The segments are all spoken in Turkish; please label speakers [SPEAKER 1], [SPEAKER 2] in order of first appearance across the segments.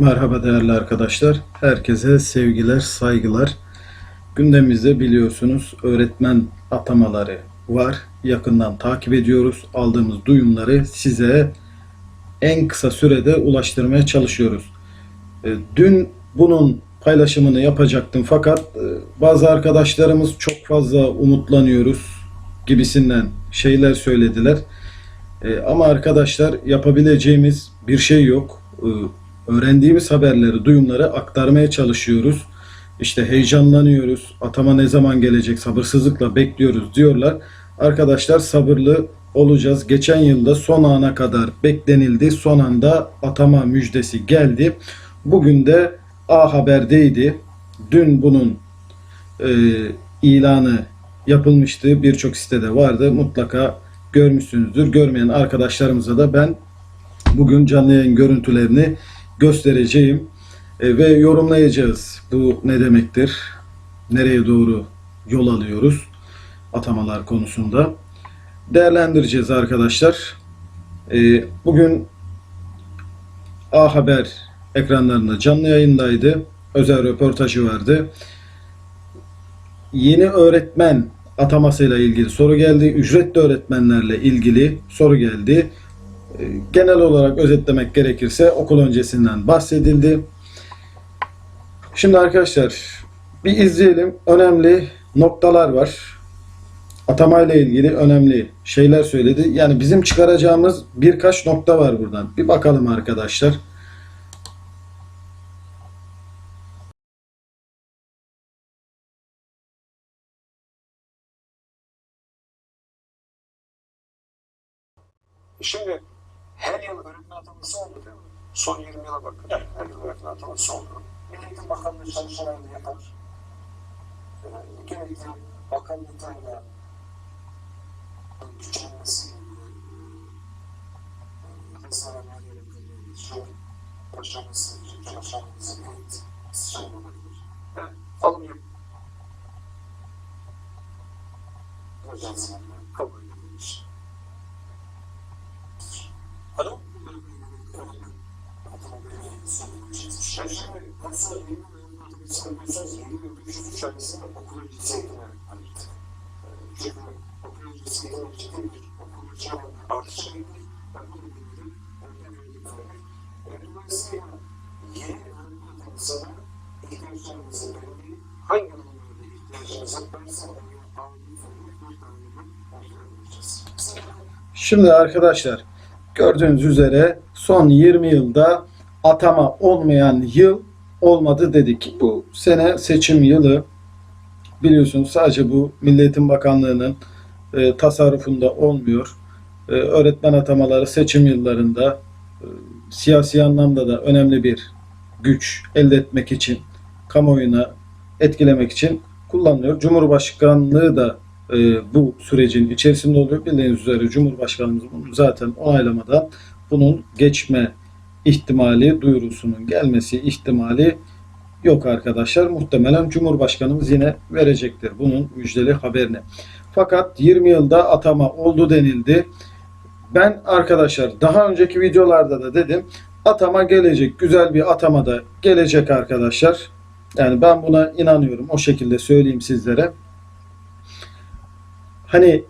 [SPEAKER 1] Merhaba değerli arkadaşlar. Herkese sevgiler, saygılar. Gündemimizde biliyorsunuz öğretmen atamaları var. Yakından takip ediyoruz. Aldığımız duyumları size en kısa sürede ulaştırmaya çalışıyoruz. E, Dün bunun paylaşımını yapacaktım fakat e, bazı arkadaşlarımız çok fazla umutlanıyoruz gibisinden şeyler söylediler. E, ama arkadaşlar yapabileceğimiz bir şey yok. Öğrendiğimiz haberleri, duyumları aktarmaya çalışıyoruz. İşte heyecanlanıyoruz. Atama ne zaman gelecek? Sabırsızlıkla bekliyoruz diyorlar. Arkadaşlar sabırlı olacağız. Geçen yılda son ana kadar beklenildi. Son anda atama müjdesi geldi. Bugün de A Haber'deydi. Dün bunun e, ilanı yapılmıştı. Birçok sitede vardı. Mutlaka görmüşsünüzdür. Görmeyen arkadaşlarımıza da ben bugün canlı yayın görüntülerini göstereceğim E, ve yorumlayacağız. Bu ne demektir? Nereye doğru yol alıyoruz? Atamalar konusunda. Değerlendireceğiz arkadaşlar. E, bugün A Haber ekranlarında canlı yayındaydı. Özel röportajı vardı. Yeni öğretmen atamasıyla ilgili soru geldi. Ücretli öğretmenlerle ilgili soru geldi. E, Genel olarak özetlemek gerekirse okul öncesinden bahsedildi. Şimdi arkadaşlar bir izleyelim. Önemli noktalar var. Atamayla ilgili önemli şeyler söyledi. Yani bizim çıkaracağımız birkaç nokta var buradan. Bir bakalım arkadaşlar.
[SPEAKER 2] Şimdi her yıl öğretmen ataması oldu değil mi? Son 20 yıla bakın. Evet, her yıl öğretmen ataması oldu. Milli Eğitim Bakanlığı çalışmalarını yapar. Ee, Genellikle bakanlıklarla güçlenmesi Mesela Maliye Bakanlığı şu başlaması, çalışanımızın evet, şey olabilir. Yani alım yap. Ajanslarla kabul edilir. Alo? Ben şimdi nasıl yeni bir sanıyorsanız yeni bir üçüncü şarkısında okul öncesi eğitime ayırdık. Çünkü okul öncesi eğitim ciddi bir okul öncesi artışı gibi ben bunu bilirim. Ondan öyle böyle. Dolayısıyla yeni öğrenme konusunda ihtiyaçlarımızı belirleyin. Hangi alanlarda ihtiyacınız varsa.
[SPEAKER 1] Şimdi arkadaşlar gördüğünüz üzere son 20 yılda atama olmayan yıl olmadı dedik. Bu sene seçim yılı biliyorsunuz sadece bu Milli Eğitim Bakanlığı'nın e, tasarrufunda olmuyor. E, öğretmen atamaları seçim yıllarında e, siyasi anlamda da önemli bir güç elde etmek için kamuoyuna etkilemek için kullanılıyor. Cumhurbaşkanlığı da e, bu sürecin içerisinde oluyor. Bildiğiniz üzere Cumhurbaşkanımız bunu zaten onaylamadan bunun geçme ihtimali, duyurusunun gelmesi ihtimali yok arkadaşlar. Muhtemelen Cumhurbaşkanımız yine verecektir bunun müjdeli haberini. Fakat 20 yılda atama oldu denildi. Ben arkadaşlar daha önceki videolarda da dedim atama gelecek. Güzel bir atama da gelecek arkadaşlar. Yani ben buna inanıyorum. O şekilde söyleyeyim sizlere hani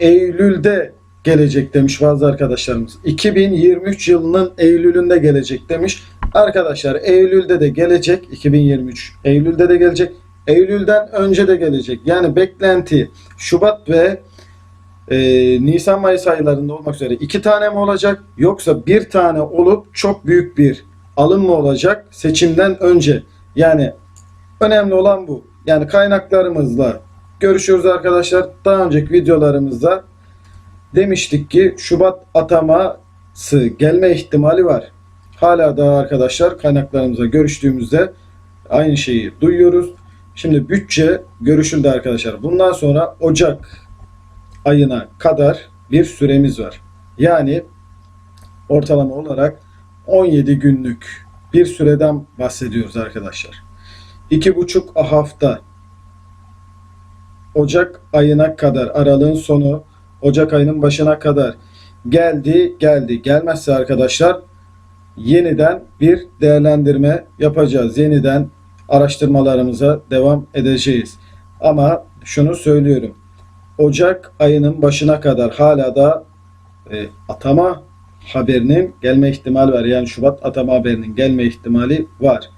[SPEAKER 1] Eylül'de gelecek demiş bazı arkadaşlarımız. 2023 yılının Eylül'ünde gelecek demiş. Arkadaşlar Eylül'de de gelecek. 2023 Eylül'de de gelecek. Eylül'den önce de gelecek. Yani beklenti Şubat ve e, Nisan Mayıs aylarında olmak üzere iki tane mi olacak yoksa bir tane olup çok büyük bir alım mı olacak seçimden önce? Yani önemli olan bu. Yani kaynaklarımızla görüşüyoruz arkadaşlar. Daha önceki videolarımızda demiştik ki Şubat ataması gelme ihtimali var. Hala da arkadaşlar kaynaklarımızla görüştüğümüzde aynı şeyi duyuyoruz. Şimdi bütçe görüşüldü arkadaşlar. Bundan sonra Ocak ayına kadar bir süremiz var. Yani ortalama olarak 17 günlük bir süreden bahsediyoruz arkadaşlar. 2,5 hafta Ocak ayına kadar aralığın sonu Ocak ayının başına kadar geldi geldi gelmezse arkadaşlar yeniden bir değerlendirme yapacağız. Yeniden araştırmalarımıza devam edeceğiz. Ama şunu söylüyorum. Ocak ayının başına kadar hala da e, atama haberinin gelme ihtimali var. Yani Şubat atama haberinin gelme ihtimali var.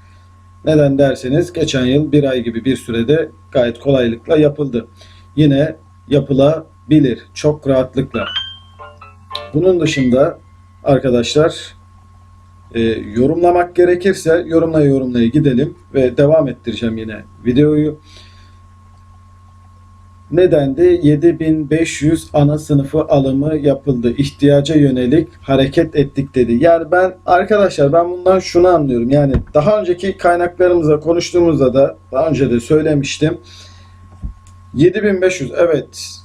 [SPEAKER 1] Neden derseniz geçen yıl bir ay gibi bir sürede gayet kolaylıkla yapıldı. Yine yapılabilir çok rahatlıkla. Bunun dışında arkadaşlar e, yorumlamak gerekirse yorumlaya yorumlaya gidelim ve devam ettireceğim yine videoyu. Nedendi? 7500 ana sınıfı alımı yapıldı. İhtiyaca yönelik hareket ettik dedi. Yani ben arkadaşlar ben bundan şunu anlıyorum. Yani daha önceki kaynaklarımızla konuştuğumuzda da daha önce de söylemiştim. 7500 evet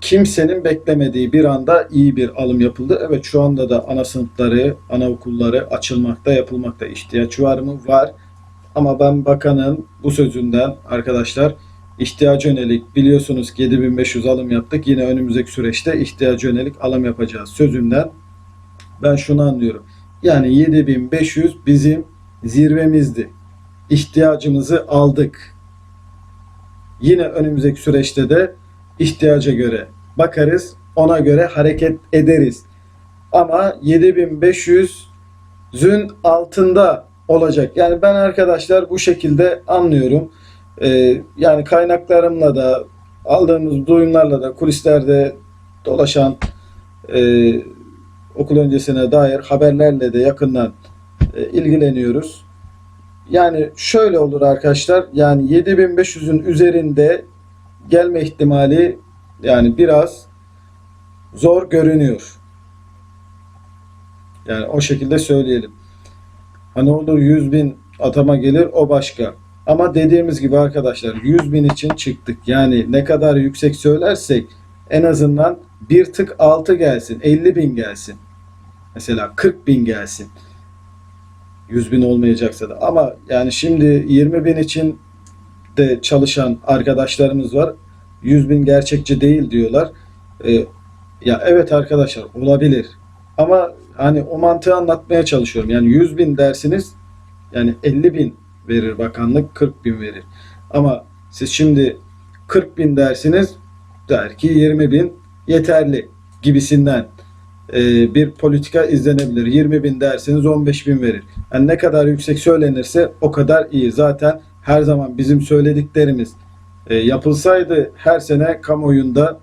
[SPEAKER 1] kimsenin beklemediği bir anda iyi bir alım yapıldı. Evet şu anda da ana sınıfları, anaokulları açılmakta, yapılmakta ihtiyaç var mı? Var. Ama ben bakanın bu sözünden arkadaşlar ihtiyaca yönelik biliyorsunuz ki 7500 alım yaptık. Yine önümüzdeki süreçte ihtiyaca yönelik alım yapacağız sözünden ben şunu anlıyorum. Yani 7500 bizim zirvemizdi. İhtiyacımızı aldık. Yine önümüzdeki süreçte de ihtiyaca göre bakarız. Ona göre hareket ederiz. Ama 7500'ün altında olacak. Yani ben arkadaşlar bu şekilde anlıyorum. Ee, yani kaynaklarımla da aldığımız duyumlarla da kulislerde dolaşan e, okul öncesine dair haberlerle de yakından e, ilgileniyoruz. Yani şöyle olur arkadaşlar. Yani 7500'ün üzerinde gelme ihtimali yani biraz zor görünüyor. Yani o şekilde söyleyelim. Hani olur 100 bin atama gelir o başka. Ama dediğimiz gibi arkadaşlar 100 bin için çıktık. Yani ne kadar yüksek söylersek en azından bir tık altı gelsin. 50 bin gelsin. Mesela 40 bin gelsin. 100 bin olmayacaksa da. Ama yani şimdi 20 bin için de çalışan arkadaşlarımız var. 100 bin gerçekçi değil diyorlar. Ee, ya evet arkadaşlar olabilir. Ama hani o mantığı anlatmaya çalışıyorum. Yani 100 bin dersiniz yani 50 bin verir bakanlık 40 bin verir. Ama siz şimdi 40 bin dersiniz der ki 20 bin yeterli gibisinden e, bir politika izlenebilir. 20 bin derseniz 15 bin verir. Yani ne kadar yüksek söylenirse o kadar iyi. Zaten her zaman bizim söylediklerimiz e, yapılsaydı her sene kamuoyunda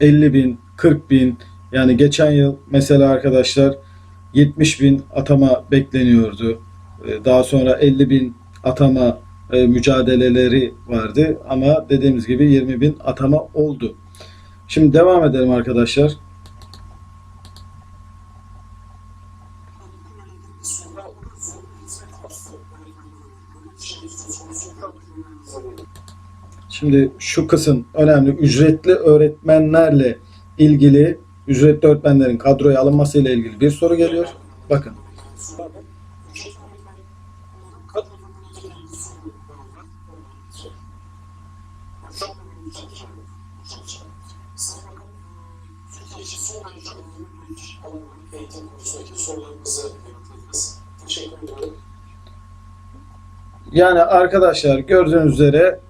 [SPEAKER 1] 50 bin, 40 bin yani geçen yıl mesela arkadaşlar 70 bin atama bekleniyordu. E, Daha sonra 50 bin atama e, mücadeleleri vardı ama dediğimiz gibi 20 bin atama oldu. Şimdi devam edelim arkadaşlar. Şimdi şu kısım önemli. Ücretli öğretmenlerle ilgili ücretli öğretmenlerin kadroya alınması ile ilgili bir soru geliyor. Bakın.
[SPEAKER 2] Sonra da ücret öğretmenlerin kadrolarının ilgili bir soru var. Şu anda benim için bir şey yok. Sayın Bakan, Türkiye için son derece önemli bir alan eğitim konusundaki sorularınızı yanıtladınız. Teşekkür ediyorum.
[SPEAKER 1] Yani arkadaşlar gördüğünüz üzere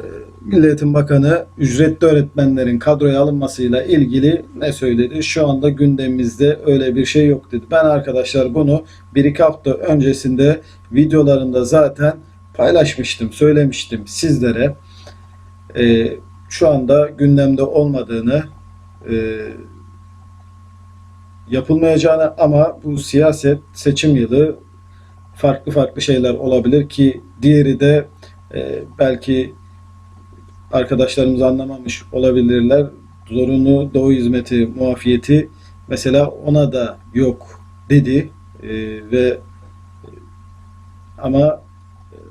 [SPEAKER 1] e, Milli Eğitim Bakanı ücretli öğretmenlerin kadroya alınmasıyla ilgili ne söyledi? Şu anda gündemimizde öyle bir şey yok dedi. Ben arkadaşlar bunu bir iki hafta öncesinde videolarında zaten paylaşmıştım, söylemiştim sizlere. E, şu anda gündemde olmadığını e, yapılmayacağını ama bu siyaset seçim yılı farklı farklı şeyler olabilir ki diğeri de e, belki arkadaşlarımız anlamamış olabilirler. Zorunlu doğu hizmeti muafiyeti mesela ona da yok dedi E, ve ama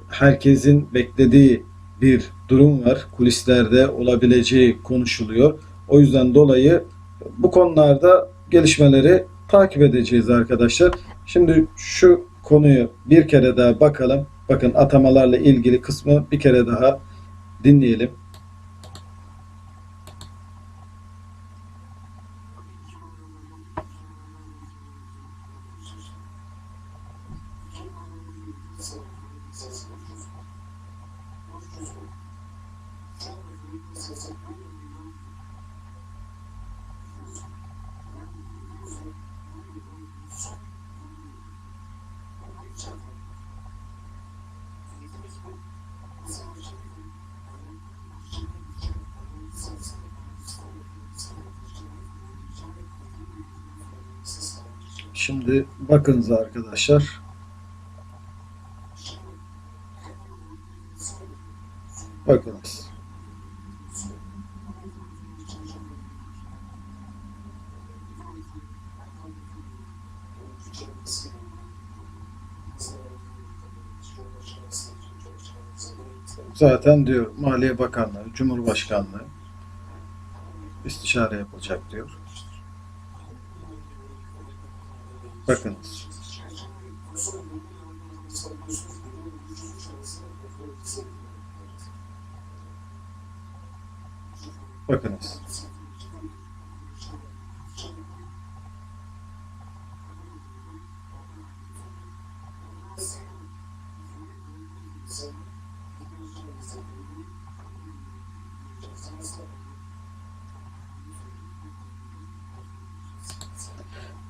[SPEAKER 1] herkesin beklediği bir durum var. Kulislerde olabileceği konuşuluyor. O yüzden dolayı bu konularda gelişmeleri takip edeceğiz arkadaşlar. Şimdi şu konuyu bir kere daha bakalım. Bakın atamalarla ilgili kısmı bir kere daha dinleyelim.
[SPEAKER 2] sayısı 300. 300 bin. Şu anda ürün sayısı 1 milyon. 200. 100 bin. 1 milyon. 100 bin. Bunları çarpın. 700 bin. Mesela bir şey değil. Bir şey değil. Bir şey değil. Ürün sayısı.
[SPEAKER 1] Şimdi bakınız arkadaşlar. Bakınız. Zaten diyor Maliye Bakanlığı, Cumhurbaşkanlığı istişare yapılacak diyor. Bakınız. Bakınız.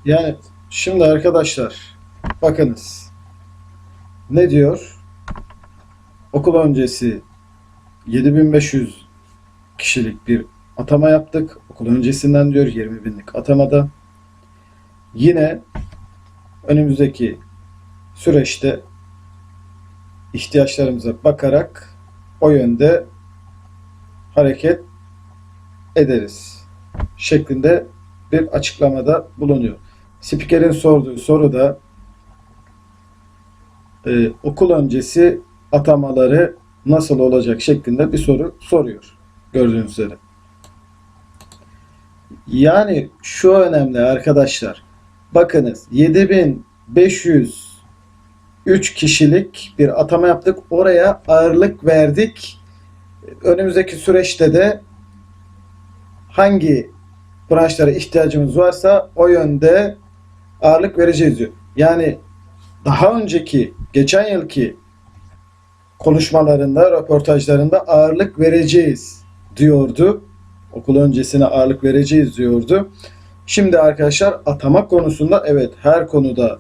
[SPEAKER 1] Yani şimdi arkadaşlar bakınız. Ne diyor? Okul öncesi 7500 kişilik bir atama yaptık. Okul öncesinden diyor 20 binlik atamada. Yine önümüzdeki süreçte ihtiyaçlarımıza bakarak o yönde hareket ederiz şeklinde bir açıklamada bulunuyor. Spikerin sorduğu soruda e, okul öncesi atamaları nasıl olacak şeklinde bir soru soruyor. Gördüğünüz üzere. Yani şu önemli arkadaşlar. Bakınız 7503 kişilik bir atama yaptık. Oraya ağırlık verdik. Önümüzdeki süreçte de hangi branşlara ihtiyacımız varsa o yönde ağırlık vereceğiz diyor. Yani daha önceki geçen yılki konuşmalarında, röportajlarında ağırlık vereceğiz diyordu. Okul öncesine ağırlık vereceğiz diyordu. Şimdi arkadaşlar atama konusunda evet her konuda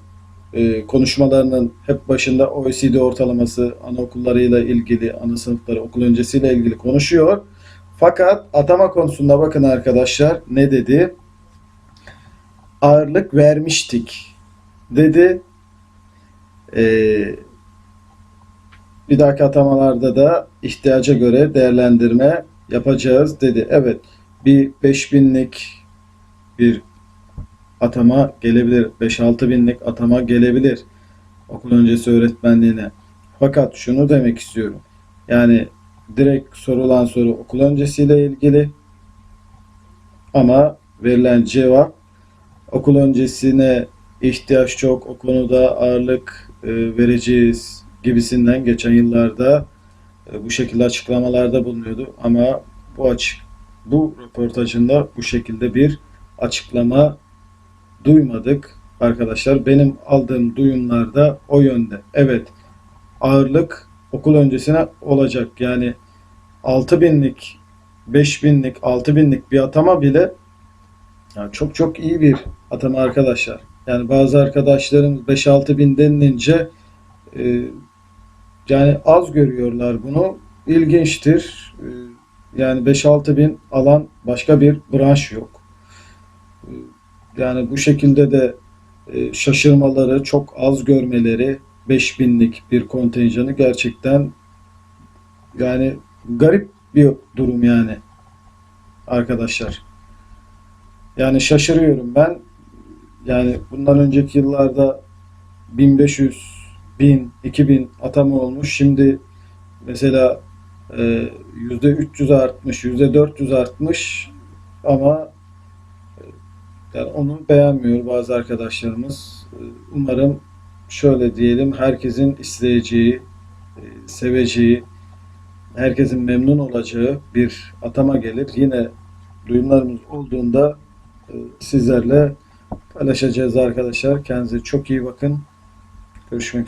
[SPEAKER 1] e, konuşmalarının hep başında OECD ortalaması anaokullarıyla ilgili, ana sınıfları okul öncesiyle ilgili konuşuyor. Fakat atama konusunda bakın arkadaşlar ne dedi? Ağırlık vermiştik dedi. Ee, bir dahaki atamalarda da ihtiyaca göre değerlendirme yapacağız dedi. Evet bir 5000'lik bir atama gelebilir. 5-6 binlik atama gelebilir okul öncesi öğretmenliğine. Fakat şunu demek istiyorum. Yani direkt sorulan soru okul öncesiyle ilgili ama verilen cevap okul öncesine ihtiyaç çok o konuda ağırlık e, vereceğiz gibisinden geçen yıllarda e, bu şekilde açıklamalarda bulunuyordu ama bu açık bu röportajında bu şekilde bir açıklama duymadık arkadaşlar. Benim aldığım duyumlarda o yönde. Evet ağırlık okul öncesine olacak. Yani 6000'lik, 5000'lik, 6000'lik bir atama bile yani çok çok iyi bir atama arkadaşlar. Yani bazı arkadaşlarımız 5-6 bin denilince e, yani az görüyorlar bunu. İlginçtir. E, yani 5-6 bin alan başka bir branş yok. E, yani bu şekilde de e, şaşırmaları, çok az görmeleri 5000'lik bir kontenjanı gerçekten yani garip bir durum yani arkadaşlar. Yani şaşırıyorum ben. Yani bundan önceki yıllarda 1500, 1000, 2000 atama olmuş. Şimdi mesela e, %300 artmış, %400 artmış ama e, yani onu beğenmiyor bazı arkadaşlarımız. E, Umarım şöyle diyelim herkesin isteyeceği, seveceği, herkesin memnun olacağı bir atama gelir. Yine duyumlarımız olduğunda sizlerle paylaşacağız arkadaşlar. Kendinize çok iyi bakın. Görüşmek üzere.